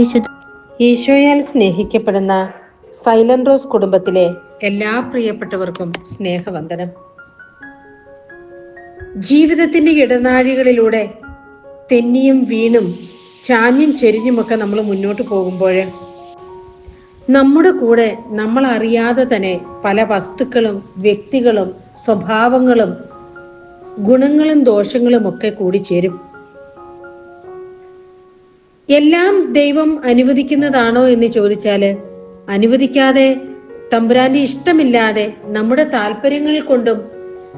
വിശുദ്ധ ഈശോയാൽ സ്നേഹിക്കപ്പെടുന്ന silent rose കുടുംബത്തിലെ എല്ലാ പ്രിയപ്പെട്ടവർക്കും സ്നേഹവന്ദനം. ജീവിതത്തിന്റെ ഇടനാഴികളിലൂടെ തെന്നിയും വീണും ചാഞ്ഞും ചെരിഞ്ഞുമൊക്കെ നമ്മൾ മുന്നോട്ട് പോകുമ്പോൾ നമ്മുടെ കൂടെ നമ്മൾ അറിയാതെ തന്നെ പല വസ്തുക്കളും വ്യക്തികളും സ്വഭാവങ്ങളും ഗുണങ്ങളും ദോഷങ്ങളും ഒക്കെ കൂടിച്ചേരും എല്ലാം ദൈവം അനുവദിക്കുന്നതാണോ എന്ന് ചോദിച്ചാൽ അനുവദിക്കാതെ തമ്പുരാന്റെ ഇഷ്ടമില്ലാതെ നമ്മുടെ താല്പര്യങ്ങൾ കൊണ്ടും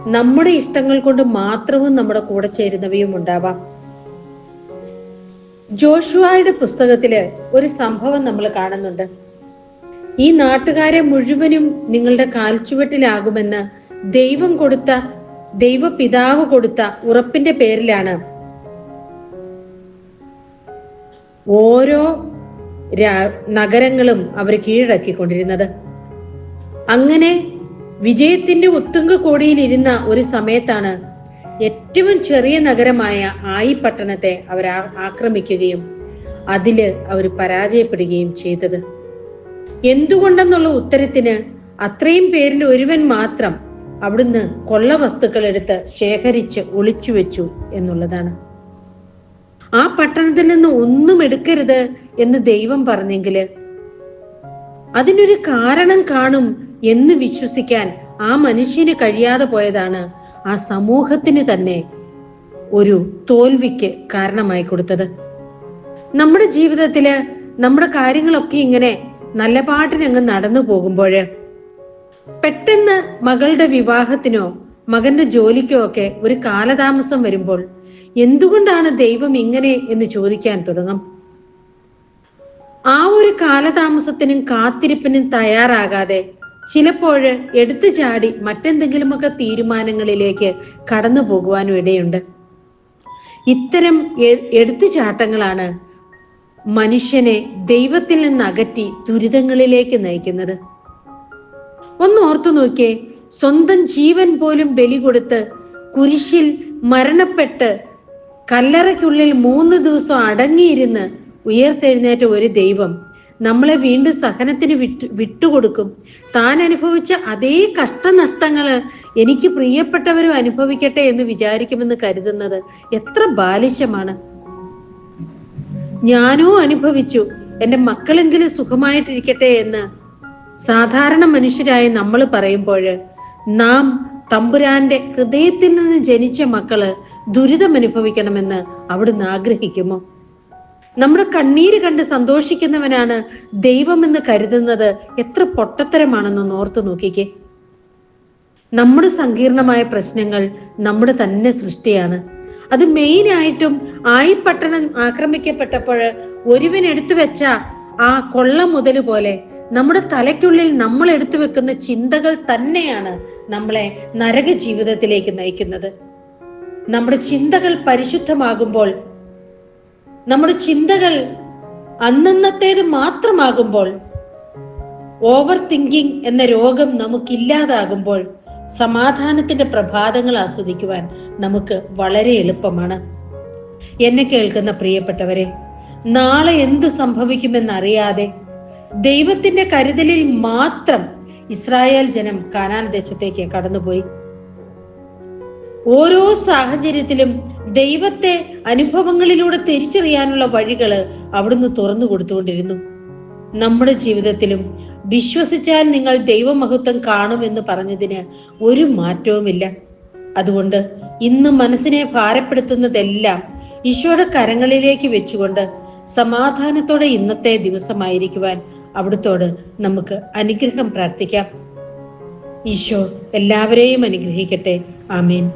നമ്മുടെ ഇഷ്ടങ്ങൾ കൊണ്ടും മാത്രവും നമ്മുടെ കൂടെ ചേരുന്നവയും ഉണ്ടാവാം. ജോഷുവായുടെ പുസ്തകത്തിൽ ഒരു സംഭവം നമ്മൾ കാണുന്നുണ്ട്. ഈ നാട്ടുകാരെ മുഴുവനും നിങ്ങളുടെ കാൽച്ചുവട്ടിലാകുമെന്ന് ദൈവം കൊടുത്ത ദൈവപിതാവ് കൊടുത്ത ഉറപ്പിന്റെ പേരിലാണ് ഓരോ നഗരങ്ങളും അവർ കീഴടക്കിക്കൊണ്ടിരുന്നത്. അങ്ങനെ വിജയത്തിന്റെ ഉത്തുങ്ക കോടിയിൽ ഇരുന്ന ഒരു സമയത്താണ് ഏറ്റവും ചെറിയ നഗരമായ ആയി പട്ടണത്തെ അവർ ആക്രമിക്കുകയും അതിൽ അവർ പരാജയപ്പെടുകയും ചെയ്തത്. എന്തുകൊണ്ടെന്നുള്ള ഉത്തരത്തിന് അത്രയും പേരിൽ ഒരുവൻ മാത്രം അവിടുന്ന് കൊള്ള വസ്തുക്കൾ എടുത്ത് ശേഖരിച്ച് ഒളിച്ചു വെച്ചു എന്നുള്ളതാണ്. ആ പട്ടണത്തിൽ നിന്ന് ഒന്നും എടുക്കരുത് എന്ന് ദൈവം പറഞ്ഞെങ്കിൽ അതിനൊരു കാരണം കാണും എന്ന് വിശ്വസിക്കാൻ ആ മനുഷ്യന് കഴിയാതെ പോയതാണ് ആ സമൂഹത്തിന് തന്നെ ഒരു തോൽവിക്ക് കാരണമായി കൊടുത്തത്. നമ്മുടെ ജീവിതത്തിൽ നമ്മുടെ കാര്യങ്ങളൊക്കെ ഇങ്ങനെ നല്ല പാട്ടിനങ്ങ് നടന്നു പോകുമ്പോൾ പെട്ടെന്ന് മകളുടെ വിവാഹത്തിനോ മകന്റെ ജോലിക്കോ ഒക്കെ ഒരു കാലതാമസം വരുമ്പോൾ എന്തുകൊണ്ടാണ് ദൈവം ഇങ്ങനെ എന്ന് ചോദിക്കാൻ തുടങ്ങും? ആ ഒരു കാലതാമസത്തിനും കാത്തിരിപ്പിനും തയ്യാറാകാതെ ചിലപ്പോൾ എടുത്തു ചാടി മറ്റെന്തെങ്കിലുമൊക്കെ തീരുമാനങ്ങളിലേക്ക് കടന്നു പോകുവാനും ഇടയുണ്ട്. ഇത്തരം എടുത്തു ചാട്ടങ്ങളാണ് മനുഷ്യനെ ദൈവത്തിൽ നിന്ന് അകറ്റി ദുരിതങ്ങളിലേക്ക് നയിക്കുന്നത്. ഒന്ന് ഓർത്തു നോക്കിയേ സ്വന്തം ജീവൻ പോലും ബലി കൊടുത്ത് കുരിശിൽ മരണപ്പെട്ട് കല്ലറയ്ക്കുള്ളിൽ മൂന്ന് ദിവസം അടങ്ങിയിരുന്ന് ഉയർത്തെഴുന്നേറ്റ ഒരു ദൈവം നമ്മളെ വീണ്ടും സഹനത്തിന് വിട്ടു വിട്ടുകൊടുക്കും. താൻ അനുഭവിച്ച അതേ കഷ്ടനഷ്ടങ്ങൾ എനിക്ക് പ്രിയപ്പെട്ടവരും അനുഭവിക്കട്ടെ എന്ന് വിചാരിക്കുമെന്ന് കരുതുന്നത് എത്ര ബാലിശമാണ്. ഞാനോ അനുഭവിച്ചു എന്റെ മക്കളെങ്കിലും സുഖമായിട്ടിരിക്കട്ടെ എന്ന് സാധാരണ മനുഷ്യരായ നമ്മൾ പറയുമ്പോൾ നാം തമ്പുരാന്റെ ഹൃദയത്തിൽ നിന്ന് ജനിച്ച മക്കൾ ദുരിതം അനുഭവിക്കണമെന്ന് അവിടുന്ന് ആഗ്രഹിക്കുമോ? നമ്മുടെ കണ്ണീര് കണ്ട് സന്തോഷിക്കുന്നവനാണ് ദൈവമെന്ന് കരുതുന്നത് എത്ര പൊട്ടത്തരമാണെന്ന് ഓർത്തു നോക്കിക്കേ. നമ്മുടെ സങ്കീർണമായ പ്രശ്നങ്ങൾ നമ്മുടെ തന്നെ സൃഷ്ടിയാണ്. അത് മെയിൻ ആയിട്ടും ആയി പട്ടണം ആക്രമിക്കപ്പെട്ടപ്പോൾ ഒരുവൻ എടുത്തു വെച്ച ആ കൊള്ള മുതൽ പോലെ നമ്മുടെ തലയ്ക്കുള്ളിൽ നമ്മൾ എടുത്തു വെക്കുന്ന ചിന്തകൾ തന്നെയാണ് നമ്മളെ നരക ജീവിതത്തിലേക്ക് നയിക്കുന്നത്. നമ്മുടെ ചിന്തകൾ പരിശുദ്ധമാകുമ്പോൾ നമ്മുടെ ചിന്തകൾ അന്നന്നത്തേത് മാത്രമാകുമ്പോൾ ഓവർ തിങ്കിങ് എന്ന രോഗം നമുക്കില്ലാതാകുമ്പോൾ സമാധാനത്തിന്റെ പ്രഭാതങ്ങൾ ആസ്വദിക്കുവാൻ നമുക്ക് വളരെ എളുപ്പമാണ്. എന്നെ കേൾക്കുന്ന പ്രിയപ്പെട്ടവരെ നാളെ എന്ത് സംഭവിക്കുമെന്നറിയാതെ ദൈവത്തിന്റെ കരുതലിൽ മാത്രം ഇസ്രായേൽ ജനം കാനാൻ ദേശത്തേക്ക് കടന്നുപോയി. ഓരോ സാഹചര്യത്തിലും ദൈവത്തെ അനുഭവങ്ങളിലൂടെ തിരിച്ചറിയാനുള്ള വഴികൾ അവിടുന്ന് തുറന്നു കൊടുത്തുകൊണ്ടിരുന്നു. നമ്മുടെ ജീവിതത്തിലും വിശ്വസിച്ചാൽ നിങ്ങൾ ദൈവമഹത്വം കാണുമെന്ന് പറഞ്ഞതിന് ഒരു മാറ്റവുമില്ല. അതുകൊണ്ട് ഇന്ന് മനസ്സിനെ ഭാരപ്പെടുത്തുന്നതെല്ലാം ഈശോയുടെ കരങ്ങളിലേക്ക് വെച്ചുകൊണ്ട് സമാധാനത്തോടെ ഇന്നത്തെ ദിവസമായിരിക്കുവാൻ അവിടുത്തോട് നമുക്ക് അനുഗ്രഹം പ്രാർത്ഥിക്കാം. ഈശോ എല്ലാവരെയും അനുഗ്രഹിക്കട്ടെ. ആമീൻ.